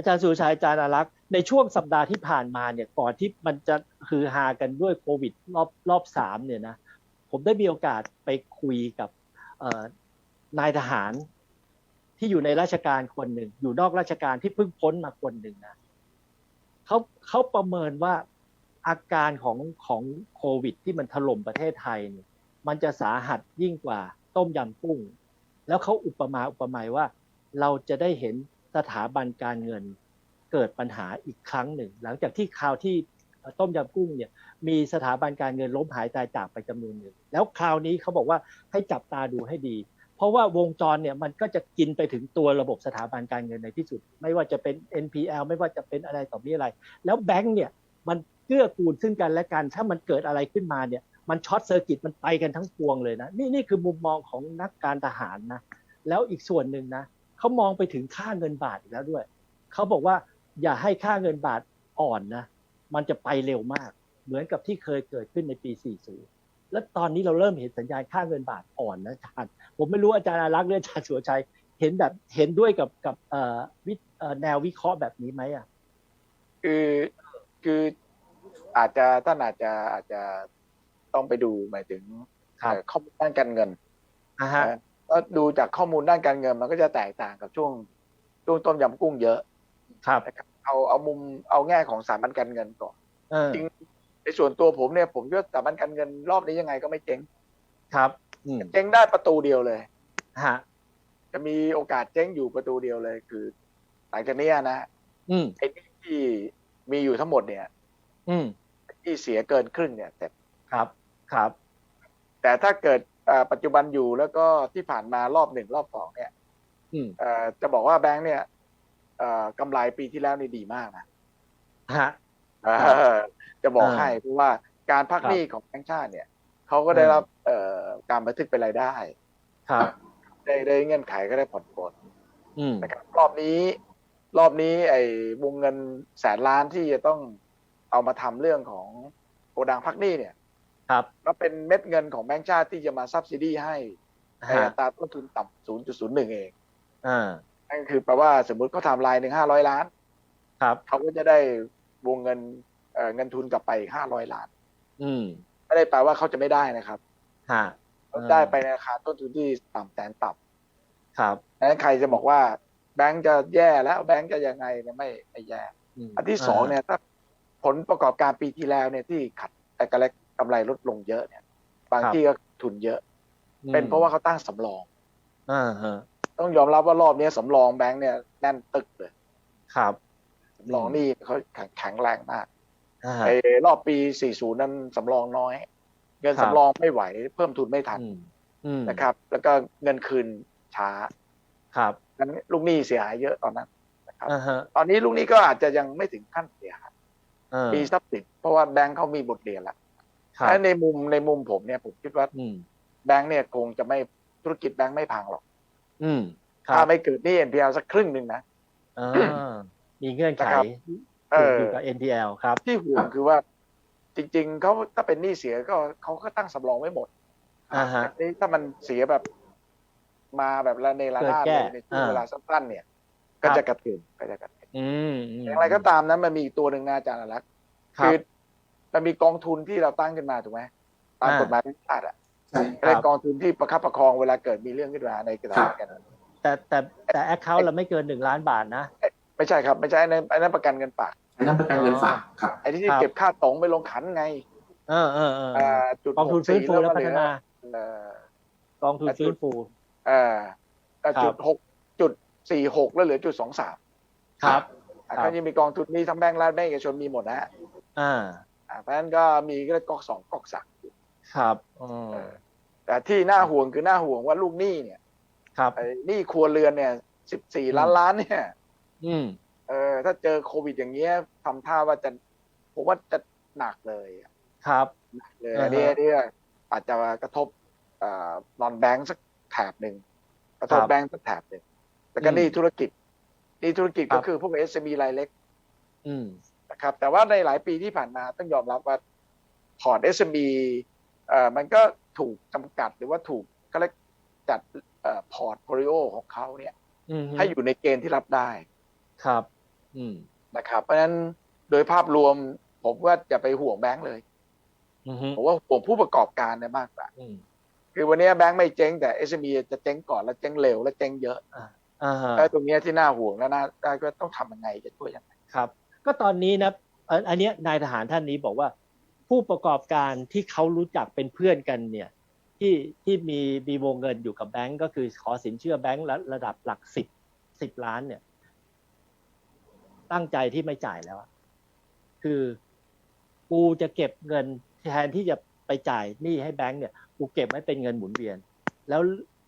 อาจารย์สุชัยอาจารย์อารักษ์ในช่วงสัปดาห์ที่ผ่านมาเนี่ยก่อนที่มันจะฮือฮากันด้วยโควิดรอบรอบสามเนี่ยนะผมได้มีโอกาสไปคุยกับนายทหารที่อยู่ในราชการคนหนึ่ง อยู่นอกราชการที่เพิ่งพ้นมาคนหนึ่งนะเขาเขาประเมินว่าอาการของของโควิด ที่มันถล่มประเทศไทยเนี่ยมันจะสาหัสยิ่งกว่าต้มยำกุ้ง แล้วเขาอุปมาอุปไมยว่าเราจะได้เห็น สถาบันการเงินเกิดปัญหาอีกครั้งหนึ่ง หลังจากที่คราวที่ต้มยำกุ้งเนี่ยมีสถาบันการเงินล้มหายตายจากไปจำนวนหนึ่ง แล้วคราวนี้เขาบอกว่าให้จับตาดูให้ดี เพราะว่าวงจรเนี่ยมันก็จะกินไปถึงตัวระบบสถาบันการเงินในที่สุด ไม่ว่าจะเป็น NPL ไม่ว่าจะเป็นอะไรต่อมีอะไร แล้วแบงก์เนี่ยมันเกื้อกูลซึ่งกันและกัน ถ้ามันเกิดอะไรขึ้นมาเนี่ยมันช็อตเซอร์กิตมันไปกันทั้งปวงเลยนะ นี่นี่คือมุมมองของนักการทหารนะแล้วอีกส่วนหนึ่งนะ เขามองไปถึงค่าเงินบาทอีกแล้วด้วย เขาบอกว่าอย่าให้ค่าเงินบาทอ่อนนะ มันจะไปเร็วมาก เหมือนกับที่เคยเกิดขึ้นในปี 40 แล้วตอนนี้เราเริ่มเห็นสัญญาณค่าเงินบาทอ่อนนะอาจารย์ ผมไม่รู้อาจารย์อารักษ์หรืออาจารย์สุรชัย เห็นแบบเห็นด้วยกับกับเอ่อวิเอ่อแนววิเคราะห์แบบนี้ไหมอะ คือคืออาจจะท่านอาจจะอาจจะต้องไปดูหมายถึงครับเอ่อข้อมูลด้านการเงินอ่าฮะนะ ก็ดูจากข้อมูลด้านการเงินมันก็จะแตกต่างกับช่วงช่วงต้มยำกุ้งเยอะครับนะครับเอาเอามุมเอาแง่ของสถาบันการเงินก่อนเออจริงในส่วนตัวผมเนี่ยผมคิดว่าสถาบันการเงินรอบนี้ยังไงก็ไม่เจ๊งครับอืมเจ๊งได้ประตูเดียวเลยฮะจะมีโอกาสเจ๊งอยู่ประตูเดียวเลยคือ หลังจากเนี้ยนะอืมไอ้หนี้ที่มีอยู่ทั้งหมดเนี่ย อืมที่เสียเกินครึ่งเนี่ยแต่ครับครับ แต่ถ้าเกิดเอ่อ ปัจจุบันอยู่แล้วก็ที่ผ่านมารอบหนึ่งรอบสองเนี่ยอืมเอ่อจะบอกว่าแบงค์เนี่ยเอ่อกำไรปีที่แล้วนี่ดีมากนะฮะเออจะบอกอ่าให้เพราะว่าการพักครับหนี้ของแบงค์ชาติเนี่ยเขาก็ได้รับเอ่อการบันทึกเป็นรายได้ครับได้ได้เงื่อนไขก็ได้ผ่อนปลนอืมนะครับรอบนี้ รอบนี้ ไอ้วงเงินแสนล้านที่จะต้องเอามาทำเรื่องของโกดังพักหนี้เนี่ย ครับก็เป็นเม็ดเงินของแบงค์ชาติที่จะมาซับซิดีให้ในฮะอัตราต้นทุนต่ำ0.01เองอ่านั่นคือแปลว่าสมมุติเขาทำลายหนึ่งห้าร้อยล้าน ครับเขาก็จะได้วงเงินเอ่อเงินทุนกลับไปอีกห้าร้อยล้าน อืมไม่ได้แปลว่าเขาจะไม่ได้นะครับฮะเขาได้ไปในราคาต้นทุนที่ต่ำแสนต่ครับำดังนั้นใครจะบอกว่า แบงก์จะแย่แล้วแบงก์จะยังไงเนี่ยไม่ไม่แย่มอันที่สองเนี่ยถ้าผลประกอบการปีที่แล้วเนี่ยที่ขัดแต่กำไรกำไรลดลงเยอะเนี่ย บางที่ก็ทุนเยอะอืมเป็นเพราะว่าเขาตั้งสำรองอ่าฮะต้องยอมรับว่ารอบนี้สำรองแบงก์เนี่ยแน่นตึกเลย ครับสำรองนี่เขาแข็งแข็งแรงมากอ่าฮะไอ้รอบปี 40 นั้นสำรองน้อย เงินครับสำรองไม่ไหว เพิ่มทุนไม่ทันอืมอืมนะครับ แล้วก็เงินคืนช้า ครับนั้นลูกหนี้เสียหายเยอะตอนนั้นนะครับอ่าฮะตอนนี้ลูกหนี้ก็อาจจะยังไม่ถึงขั้นเสียหายอ่ามีทรัพย์สินเพราะว่าแบงก์เขามีบทเรียนแล้ว ครับและในมุมในมุมผมเนี่ยผมคิดว่าอืมแบงก์เนี่ยคงจะไม่ธุรกิจแบงก์ไม่พังหรอก อืมครัถ้าบไม่เกิดหนี้ NPL สักครึ่งหนึ่งนะอ่ามีเงื่อนไขนะครับเอออยู่กับ NPL ครับ ที่ห่วงคือว่า จริง ๆเขาถ้าเป็นหนี้เสียก็เขาก็ตั้งสำรองไว้หมดอ่าฮะแต่นี่ถ้ามันเสียแบบมาแบบระเนระนาดเกิดแก้เลยในช่วงอ่าเวลาสั้นๆเนี่ยครัก็บจะกระเทือนก็จะกระเทือนอืมมอย่างไรก็ตามนั้นมันมีอีกตัวหนึ่งนะอาจารย์อรักษ์ครัคืบอ มันมีกองทุนที่เราตั้งขึ้นมาถูกไหมตามอ่ากฎหมายแบงก์ชาติอะใช่ครับเป็นกองทุนที่ประคับประคองเวลาเกิดมีเรื่องขึ้นมาในกระดาษกันแต่แต่แต่แอคเคาท์เราไม่เกินหนึ่งล้านบาทนะ ไม่ใช่ครับ ไม่ใช่อันนั้นอันนั้นประกันเงินฝากอันนั้นประกันเงินฝากครับไอ้ที่ครับเก็บค่าตงไปลงขันไง เออเออเอออ่าจุดกองทุนฟื้นฟู64และพัฒนาเอ่อกองทุนฟื้นฟูเอ่อเอ่อครับจุดหกจุดสี่หกแล้วเหลือจุดสองสามครับอะครับก็ยังมีกองทุนนี้ทั้งแบงก์รัฐแบงก์เอกชนมีหมดนะฮะอ่าอ่า เพราะฉะนั้นก็มีก็ก๊อกสองก๊อกสามครับอืมแต่ที่น่าห่วงคือน่าห่วงว่าลูกหนี้เนี่ยครับไอ้หนี้ครัวเรือนเนี่ยสิบสี่ล้านล้านเนี่ย อืมเออถ้าเจอโควิดอย่างเงี้ยทำท่าว่าจะผมว่าจะหนักเลยอะครับหนักเลยอ่าฮะอันนี้อันนี้อาจจะกระทบเอ่อนอนแบงก์สักแถบหนึ่งกระทบครับแบงก์สักแถบหนึ่งแล้วก็อืมหนี้ธุรกิจหนี้ธุรกิจครัก็บคือพวก SME รายเล็กอืม นะครับ แต่ว่าในหลายปีที่ผ่านมาต้องยอมรับว่าพอร์ต SME เอ่อมันก็ถูกจำกัดหรือว่าถูกก็เรียกจัดเอ่อพอร์ตโฟลิโอของเขาเนี่ยอืมให้อยู่ในเกณฑ์ที่รับได้ ครับอืมนะครับเพราะฉะนั้นโดยภาพรวม ผมว่าอย่าไปห่วงแบงก์เลยอืมฮึผมว่าห่วงผู้ประกอบการเนี่ยมากกว่าอืมคือวันนี้แบงก์ไม่เจ๊งแต่ SME จะเจ๊งก่อนแล้วเจ๊งเร็ว แล้วเจ๊งเยอะอ่าฮะแล้วตรงเนี้ยที่น่าห่วงและน่าน่าก็ต้องทำยังไงจะช่วยยังไงครับ ก็ตอนนี้นะอันนี้นายทหารท่านนี้บอกว่า ผู้ประกอบการที่เขารู้จักเป็นเพื่อนกันเนี่ยที่ที่มีมีวงเงินอยู่กับแบงก์ก็คือขอสินเชื่อแบงก์ระระดับหลักสิบสิบล้านเนี่ย ตั้งใจที่ไม่จ่ายแล้วคือกูจะเก็บเงินแทนที่จะไปจ่ายหนี้ให้แบงก์เนี่ยกูเก็บไว้เป็นเงินหมุนเวียน แล้ว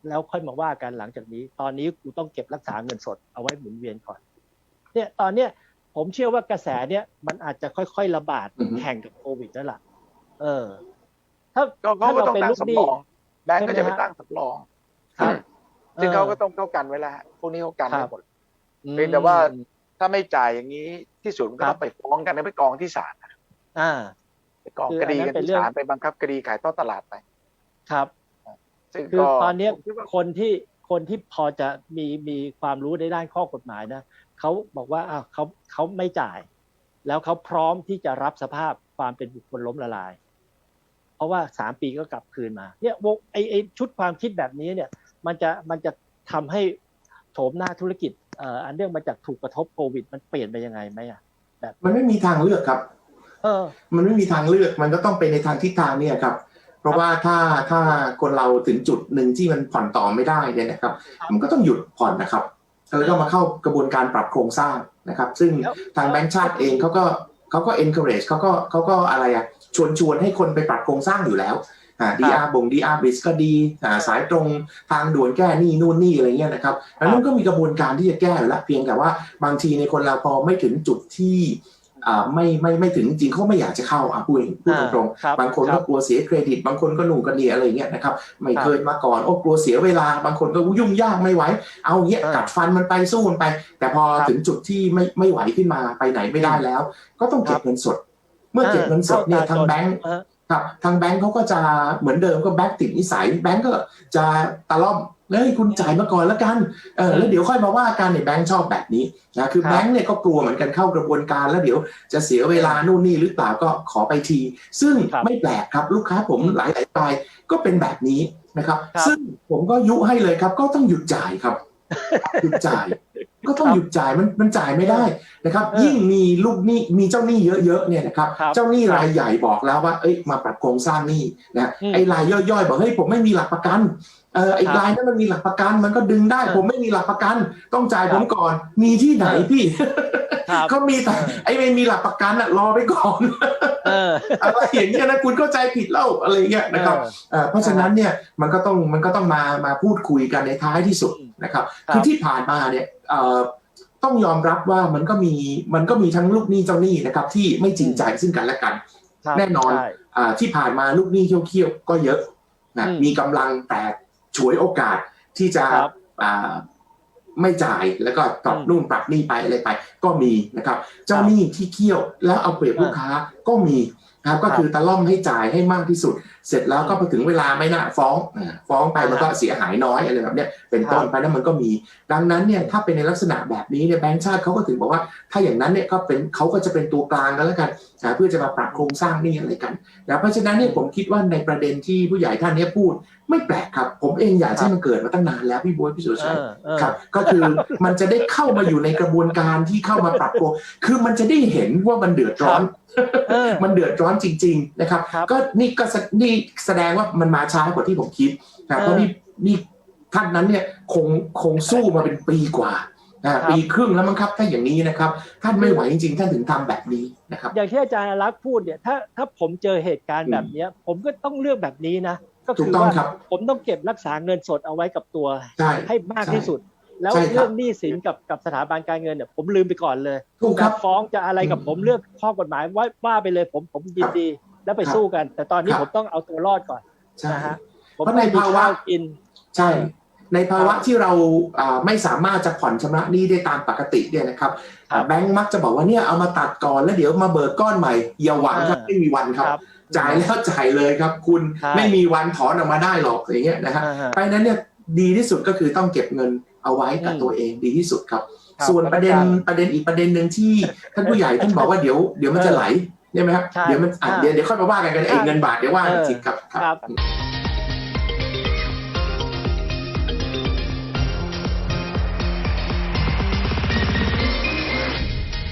แล้วค่อยมาว่ากันหลังจากนี้ ตอนนี้กูต้องเก็บรักษาเงินสดเอาไว้หมุนเวียนก่อน เนี่ยตอนเนี้ย ผมเชื่อว่ากระแสเนี่ยมันอาจจะค่อยๆระบาดอือฮึแข่งกับโควิดนั่นแหละเออ ถ้าก็เขาก็ต้องตั้งสำรองแบงก์ก็จะไปใช่ไหมฮะตั้งสำรองครับซึ่งเขาก็ออต้องเข้ากันไว้แล้วพวกนี้เขากันครัไว้บหมดเพียงแต่ว่าอืมถ้าไม่จ่ายอย่างนี้ที่สุดมันก็ครัต้อบงไปฟ้องกันนะไปกองที่ศาลนะอ่าไปกองคือคดีอันนั้กันนเป็นที่เรื่องศาลไปบังคับคดีขายทอดตลาดไป ครับซึ่งคือก็ตอนเนี้ยผมคิดว่าคนที่คนที่พอจะมีมีความรู้ในด้านข้อกฎหมายนะ เขาบอกว่าอ้าวเขาเขาไม่จ่าย แล้วเขาพร้อมที่จะรับสภาพความเป็นบุคคลล้มละลาย เพราะว่าสามปีก็กลับคืนมา เนี่ยวงไอไอชุดความคิดแบบนี้เนี่ย มันจะมันจะทำให้โฉมหน้าธุรกิจเอ่ออันเนื่องมาจากถูกกระทบโควิด มันเปลี่ยนไปยังไงไหมอะมันไม่มีทางเลือกครับ เออ มันไม่มีทางเลือกมันก็ต้องไปในทางทิศทางเนี่ยครับ เพราะว่าถ้าถ้าคนเราถึงจุดหนึ่งที่มันผ่อนต่อไม่ได้เนี่ยนะครับครับมันก็ต้องหยุดผ่อนนะครับ แล้วก็มาเข้ากระบวนการปรับโครงสร้างนะครับ ซึ่งแล้วทางแบงก์ชาติเองเขาก็เขาก็ encourage เขาก็เขาก็อะไรอะชวนชวนให้คนไปปรับโครงสร้างอยู่แล้วอ่า DR บ่ง DR b r i d g ก็ดีอ่าสายตรงทางด่วนแก้หนี้นู่นนี่อะไรเงี้ยนะครับแล้วนั่นก็มีกระบวนการที่จะแก้อยู่แล้วเพียงแต่ว่าบางทีในคนเราพอไม่ถึงจุดที่อ่า ไม่ไม่ไม่ถึงจริงเขาไม่อยากจะเข้าอะพูดพูดตรงๆครับบางคนคก็รับกลัวเสียเครดิต บางคนก็หนูกันเดียอะไรเงี้ยนะครับไม่ครับเคยมาก่อนโอ้กลัวเสียเวลา บางคนก็ยุ่งยากไม่ไหวเอาเงี้ยอ่ากัดฟันมันไปสู้มันไป แต่พอครับถึงจุดที่ไม่ไม่ไหวขึ้นมาไปไหนไม่ได้แล้ว ก็ต้องเก็ครับบเงินสด เมื่อเก็บเงินสดเนี่ยข้ทางตจแบงค์เออครับทางแบงค์เขาก็จะเหมือนเดิมก็แบงค์ติดนิสัยแบงค์ก็จะตะล่อม เฮ้ยคุณจ่ายมาก่อนแล้วกันเออแล้วเดี๋ยวค่อยมาว่ากันเนี่ยแบงค์ชอบแบบนี้นะคือครับแบงค์เนี่ยก็กลัวเหมือนกันเข้ากระบวนการ แล้วเดี๋ยวจะเสียเวลานู่นนี่หรือเปล่าก็ขอไปที ซึ่งครับไม่แปลกครับลูกค้าผมหลายหลายรายก็เป็นแบบนี้นะครับครับ ซึ่งผมก็ยุให้เลยครับ ก็ต้องหยุดจ่ายครับหยุดจ่ายก็ต้องหยุดจ่ายมันมันจ่ายไม่ได้นะครับเออยิ่งมีลูกหนี้มีเจ้าหนี้เยอะๆเนี่ยนะครับครับ เจ้าหนี้รายใหญ่บอกแล้วว่า เอ้ยมาปรับโครงสร้างหนี้นะอืมไอ้รายย่อยๆบอกเฮ้ยผมไม่มีหลักประกัน เออไอ้ครับรายนั้นมันมีหลักประกัน มันก็ดึงได้เออผมไม่มีหลักประกัน ต้องจ่ายครับผมก่อน มีที่ไหนเออพี่ครับเขามีแต่เออไอ้ไม่มีหลักประกันอะรอไปก่อนเอออะไรอย่างเงี้ยนะคุณเข้าใจผิดแล้วอะไรอย่างเงี้ยนะครับเอ่อเพราะฉะนั้นเนี่ยมันก็ต้องมันก็ต้องมามาพูดคุยกันในท้ายที่สุดนะครับครับคือที่ผ่านมาเนี่ยเอ่อต้องยอมรับว่ามันก็มีมันก็มีทั้งลูกหนี้เจ้าหนี้นะครับที่ไม่จริงใจซึ่งกันและกันครับแน่นอนใช่อ่าที่ผ่านมาลูกหนี้เขี้ยวๆก็เยอะนะอืมมีกำลังแต่ ฉวยโอกาสที่จะครับอ่าไม่จ่ายแล้วก็ปรับอืมนู่นปรับนี่ไปอะไรไป ก็มีนะครับ เจ้าหนี้ที่เคี่ยวแล้วเอาเปรียบลูกค้าก็มีนะครับก็คือตะล่อมให้จ่ายให้มากที่สุดเสร็จแล้วก็พอถึงเวลาไม่น่าฟ้องอ่าฟ้องไปอ่ามันก็เสียหายน้อยอะไรแบบเนี้ยเป็นต้นครับไปนั้นมันก็มี ดังนั้นเนี่ยถ้าเป็นในลักษณะแบบนี้เนี่ยแบงก์ชาติเขาก็ถึงบอกว่า ถ้าอย่างนั้นเนี่ยก็เป็นเขาก็จะเป็นตัวกลางกันแล้วกันนะเพื่อจะมาปรับโครงสร้างหนี่อะไรกันนะเพราะฉะนั้นเนี่ยผมคิดว่าในประเด็นที่ผู้ใหญ่ท่านเนี้พูดไม่แปลกครับ ผมเองอยากให้มันเกิดมาตั้งนานแล้วพี่บ๊วยพี่สุรเอชัยอเออครับก็คือมันจะได้เข้ามาอยู่ในกระบวนการที่เข้ามาปรับตัวคือมันจะได้เห็นว่ามันเดือดร้อนเออมันเดือดร้อนจริง ๆ นะครับครับก็นี่ก็แสนี่แสดงว่ามันมาช้ากว่าที่ผมคิดนะเพราะเออนี่นี่ท่านนั้นเนี่ยคงคงสู้มาเป็นปีกว่านะปีครึ่งแล้วมั้งครับถ้าอย่างนี้นะครับ ท่านไม่ไหวจริงๆ ท่านถึงทำแบบนี้นะครับ อย่างที่อาจารย์อารักษ์พูดเนี่ยถ้าถ้าผมเจอเหตุการณ์แบบเนี้ยผมก็ต้องเลือกแบบนี้นะ ก็ถูคืกอต้องว่าครับผมต้องเก็บรักษาเงินสดเอาไว้กับตัวใช่ให้มากที่สุด แล้วใช่ครับเรื่องหนี้สินกับกับสถาบันการเงินเนี่ยผมลืมไปก่อนเลยถูกคจะรับฟ้องจะอะไรกับอืมผมเลือกข้อกฎหมายว่าว่าไปเลยผมผมยินดี แล้วไปครับสู้กัน แต่ตอนนี้ครับผมต้องเอาตัวรอดก่อนใช่นะฮะผมเพราะในต้องมีภาวะข้าวกิน ใช่ในภาวะที่เราอ่าไม่สามารถจะผ่อนชำระหนี้ได้ตามปกติเนี่ยนะครับครับแบงก์มักจะบอกว่าเนี่ยเอามาตัดก่อนแล้วเดี๋ยวมาเบิกก้อนใหม่อย่าหวังครับอ่าไม่มีวันครับครับ จ่ายแล้วจ่ายเลยครับ คุณใช่ไม่มีวันถอนออกมาได้หรอกอย่างเงี้ยนะฮะอ่าฮะเพราะฉะนั้นเนี่ยดีที่สุดก็คือต้องเก็บเงินเอาไว้กับอืมตัวเองดีที่สุดครับครับส่วนประเด็นสถานการณ์ประเด็นอีกประเด็นหนึ่งที่ท่านผู้ใหญ่ท่านบอกว่าเดี๋ยวเดี๋ยวมันจะไหล ใช่ไหมครับใช่เดี๋ยวมันอะอ่าเดี๋ยวเดี๋ยวค่อยมาว่ากันกันไอ้ใช่เงินบาทเดี๋ยวว่ากันเออจริงครับครับครับ